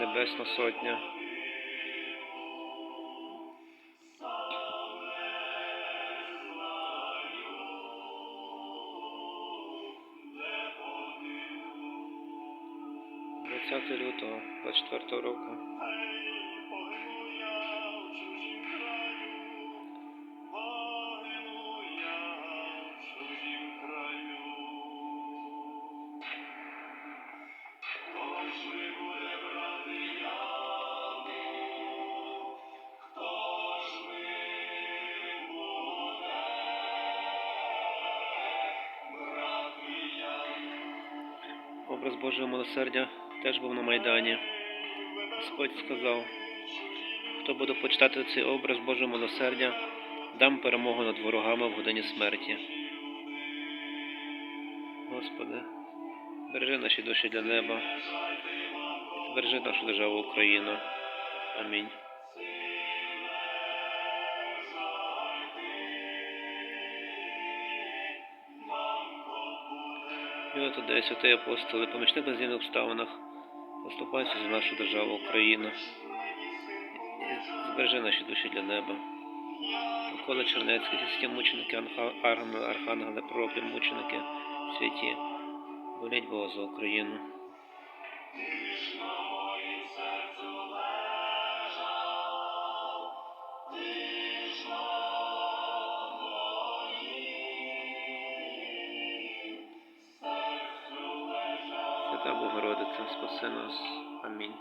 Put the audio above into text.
Небесна Сотня. Двадцяте лютого 24 року. Образ Божого милосердя теж був на Майдані. Господь сказав, хто буде почитати цей образ Божого милосердя, дам перемогу над ворогами в годині смерті. Господи, бережи наші душі для неба, збережи нашу державу Україну. Амінь. І от Отець, святий апостол, і помічник на змінних обставинах, поступайся за нашу державу Україну. Збережи наші душі для неба. Микола Чернецький, святі мученики, архангели, пророки, мученики, святі, Боліть Бога за Україну. Свята Богородиця, спаси нас. Амінь.